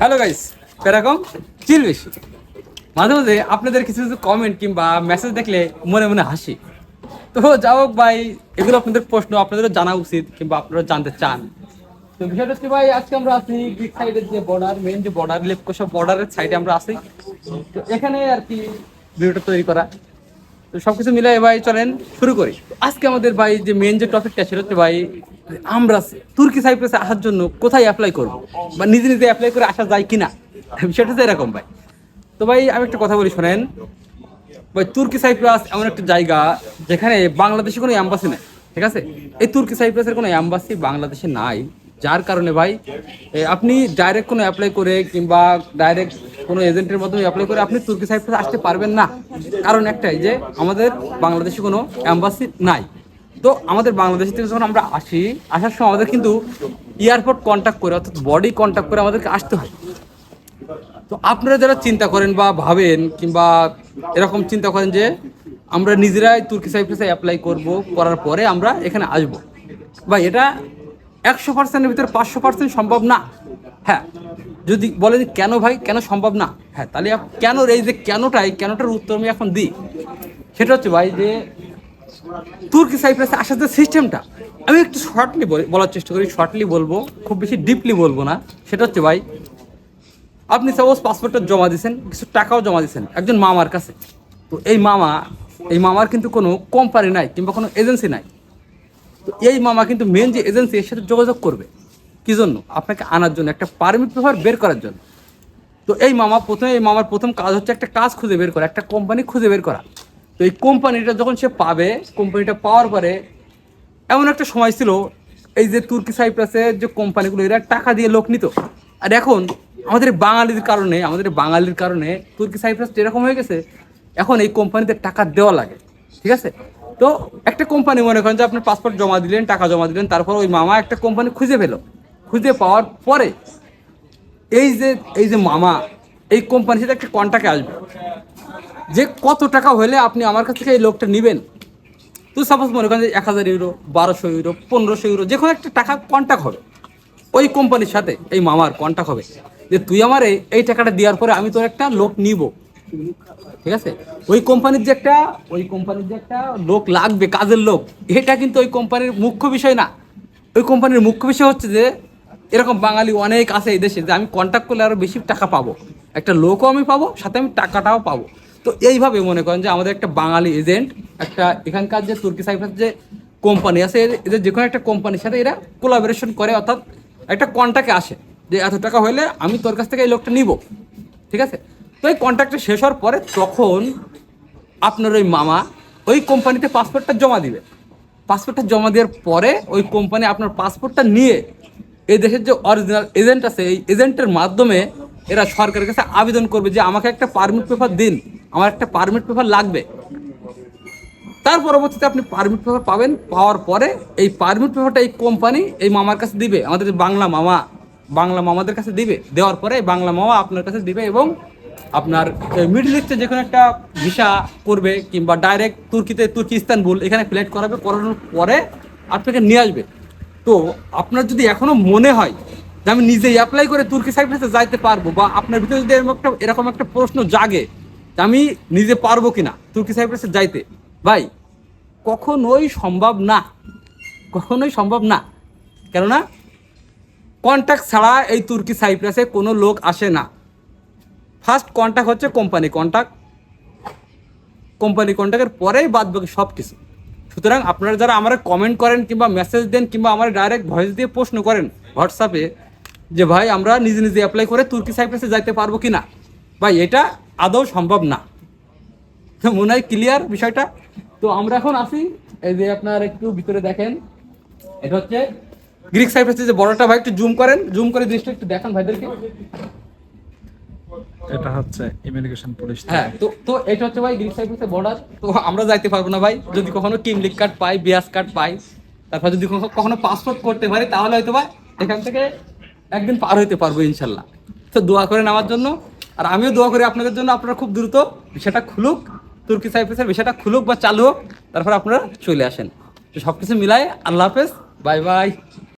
Hello guys এরকম চিল বেশি। মাঝে মাঝে আপনাদের কিছু কিছু কমেন্ট কিংবা মেসেজ দেখলে মনে মনে হাসি। তো যাই হোক ভাই, এগুলো আপনাদের প্রশ্ন, আপনাদেরও জানা উচিত কিংবা আপনারা জানতে চান। তো বিষয়টা হচ্ছে ভাই, আজকে আমরা আছি গ্রিক সাইডের যে বর্ডার মেন যে বর্ডার লেপকোষা বর্ডারের সাইডে আমরা আছি। তো এখানে আর কি ভিডিওটা তৈরি করা। তো সবকিছু মিলাই ভাই, চলেন শুরু করি। আজকে আমাদের ভাই যে মেন যে টপিকটা সেটা হচ্ছে ভাই আমরা তুর্কি সাইপ্রাসে আসার জন্য কোথায় অ্যাপ্লাই করব? বা নিজে নিজে অ্যাপ্লাই করে আসা যায় কিনা? বিষয়টা তো এরকম ভাই। তো ভাই, আমি একটা কথা বলি, শোনেন। ভাই, তুর্কি সাইপ্রাস এমন একটা জায়গা যেখানে বাংলাদেশে কোনো অ্যাম্বাসি নেই, ঠিক আছে? এই তুর্কি সাইপ্রাসের কোনো অ্যাম্বাসি বাংলাদেশে নাই, যার কারণে ভাই আপনি ডাইরেক্ট কোনো অ্যাপ্লাই করে কিংবা ডাইরেক্ট কোনো এজেন্টের মাধ্যমে অ্যাপ্লাই করে আপনি তুর্কি সাইপ্রাস আসতে পারবেন না। কারণ একটাই যে, আমাদের বাংলাদেশে কোনো অ্যাম্বাসি নাই। তো আমাদের বাংলাদেশ থেকে যখন আমরা আসি, আসার সময় আমাদের কিন্তু এয়ারপোর্ট কন্ট্যাক্ট করে, অর্থাৎ বডি কন্ট্যাক্ট করে আমাদেরকে আসতে হয়। তো আপনারা যারা চিন্তা করেন বা ভাবেন, কিংবা এরকম চিন্তা করেন যে আমরা নিজেরাই তুর্কি সাইপ্রাসে অ্যাপ্লাই করব, করার পরে আমরা এখানে আসব। ভাই, এটা একশো পার্সেন্টের ভিতরে পাঁচশো পার্সেন্ট সম্ভব না। হ্যাঁ যদি বলেন কেন ভাই, কেন সম্ভব না? হ্যাঁ তাহলে কেন এই যে কেনটাই, কেনটার উত্তর আমি এখন দিই। সেটা হচ্ছে ভাই যে তুর্কি সাইপ্রাসে আসার যে সিস্টেমটা, আমি একটু শর্টলি বলার চেষ্টা করি শর্টলি বলব, খুব বেশি ডিপলি বলব না। সেটা হচ্ছে ভাই, আপনি সাপোজ পাসপোর্টটা জমা দিয়েছেন কিছু টাকাও জমা দিয়েছেন একজন মামার কাছে। তো এই মামা, এই মামার কিন্তু কোনো কোম্পানি নাই কিংবা কোনো এজেন্সি নাই। তো এই মামা কিন্তু মেন যে এজেন্সি এর সাথে যোগাযোগ করবে। কি জন্য? আপনাকে আনার জন্য, একটা পারমিট পেপার বের করার জন্য। তো এই মামা প্রথমে, এই মামার প্রথম কাজ হচ্ছে একটা কাজ খুঁজে বের করা, একটা কোম্পানি খুঁজে বের করা। তো এই কোম্পানিটা যখন সে পাবে, কোম্পানিটা পাওয়ার পরে এমন একটা সময় ছিল, এই যে তুর্কি সাইপ্রাসের যে কোম্পানিগুলো, এরা টাকা দিয়ে লোক নিত। আর এখন আমাদের বাঙালির কারণে, আমাদের বাঙালির কারণে তুর্কি সাইপ্রাস এরকম হয়ে গেছে, এখন এই কোম্পানিতে টাকা দেওয়া লাগে, ঠিক আছে? তো একটা কোম্পানি মনে করেন যে আপনার পাসপোর্ট জমা দিলেন, টাকা জমা দিলেন, তারপর ওই মামা একটা কোম্পানি খুঁজে পেল। খুঁজে পাওয়ার পরে এই যে এই যে মামা, এই কোম্পানির সাথে একটা কন্ট্যাক্টে আসবে। যে কত টাকা হলে আপনি আমার কাছ থেকে এই লোকটা নেবেন? তো সাপোজ মনে করেন যে এক হাজার ইউরো বারোশো ইউরো পনেরোশো ইউরো যে কোনো একটা টাকা কন্ট্যাক্ট হবে। ওই কোম্পানির সাথে, এই মামার কন্ট্যাক্ট হবে। যে তুই আমার এই- টাকাটা দেওয়ার পরে আমি তোর একটা লোক নিব। ঠিক আছে? ওই কোম্পানির যে একটা, ওই কোম্পানির যে একটা লোক লাগবে, কাজের লোক, এটা কিন্তু ওই কোম্পানির মুখ্য বিষয় না। ওই কোম্পানির মুখ্য বিষয় হচ্ছে যে, এরকম বাঙালি অনেক আছে এই দেশে যে আমি কন্ট্যাক্ট করলে আরও বেশি টাকা পাবো। একটা লোকও আমি পাবো, সাথে আমি টাকাটাও পাবো। তো এইভাবে মনে করেন যে আমাদের একটা বাঙালি এজেন্ট একটা এখানকার যে তুর্কি সাইপ্রাস যে কোম্পানি আছে, এদের- যে কোনো একটা কোম্পানির সাথে এরা কোলাবোরেশন করে, অর্থাৎ একটা কন্ট্যাক্টে আসে যে এত টাকা হলে আমি তোর কাছ থেকে এই লোকটা নিব। ঠিক আছে? তো এই কন্ট্রাক্টটা শেষ হওয়ার পরে তখন আপনার ওই মামা ওই কোম্পানিতে পাসপোর্টটা জমা দিবে। পাসপোর্টটা জমা দেওয়ার পরে ওই কোম্পানি আপনার পাসপোর্টটা নিয়ে এই দেশের যে অরিজিনাল এজেন্ট আছে, এই এজেন্টের মাধ্যমে এরা সরকারের কাছে আবেদন করবে যে আমাকে একটা পারমিট পেপার দিন। আমার একটা পারমিট পেপার লাগবে। তার পরবর্তীতে আপনি পারমিট পেপার পাবেন, পাওয়ার পরে এই পারমিট পেপারটা এই কোম্পানি এই মামার কাছে দিবে, আমাদের বাংলা মামা, বাংলা মামাদের কাছে দিবে, দেওয়ার পরে বাংলা মামা আপনার কাছে দিবে এবং আপনার মিডল ইস্টে যে কোনো একটা ভিসা করবে কিংবা ডাইরেক্ট তুর্কিতে, তুর্কি, ইস্তানবুল, এখানে ফ্লাইট করাবে, করানোর পরে আপনাকে নিয়ে আসবে। তো আপনার যদি এখনও মনে হয় যে আমি নিজেই অ্যাপ্লাই করে তুর্কি সাইপ্রাসে যাইতে পারব বা আপনার ভিতরে যদি এরকম একটা এরকম একটা প্রশ্ন জাগে আমি নিজে পারব কিনা? তুর্কি সাইপ্রাসে যাইতে। ভাই, কখনোই সম্ভব না। কখনোই সম্ভব না। কেননা কন্ট্যাক্ট ছাড়া এই তুর্কি সাইপ্রাসে কোনো লোক আসে না। ফার্স্ট কন্ট্যাক্ট হচ্ছে কোম্পানি কন্ট্যাক্ট কোম্পানি কন্ট্যাক্টের পরেই বাদ বাকি সব কিছু সুতরাং আপনারা যারা আমার কমেন্ট করেন কিংবা মেসেজ দেন কিংবা আমার ডাইরেক্ট ভয়েস দিয়ে প্রশ্ন করেন হোয়াটসঅ্যাপে যে ভাই, আমরা নিজে নিজে অ্যাপ্লাই করে তুর্কি সাইপ্রাসে যাইতে পারব কি না ভাই, এটা আদৌ সম্ভব না। তো মনে হয় ক্লিয়ার বিষয়টা? তো আমরা এখন আসি এই যে আপনার একটু ভিতরে দেখেন। এটা হচ্ছে গ্রিক সাইপ্রাসের যে বড়টা ভাই একটু জুম করেন। জুম করে দৃষ্টি একটু দেখান ভাইদেরকে। এটা হচ্ছে ইমিগ্রেশন পুলিশ হ্যাঁ তো তো এটা হচ্ছে ভাই গ্রিক সাইপ্রাসের বর্ডার তো আমরা যাইতে পারব না ভাই। যদি কখনো কিমলিক কার্ড পাই বিয়াস কার্ড পাই তারপর যদি কখনো- কখনো পাসপোর্ট করতে পারি তাহলে হয়তো ভাই এখান থেকে একদিন পার হইতে পারব ইনশাল্লাহ। তো দোয়া করেন আমার জন্য। আর আমিও দোয়া করি আপনাদের জন্য, আপনারা খুব দ্রুত বিষয়টা খুলুক, তুর্কি সাইফেসের বিষয়টা খুলুক বা চালু হোক, তারপর আপনারা চলে আসেন। সব কিছু মিলাই আল্লাহ হাফেজ, বাই বাই।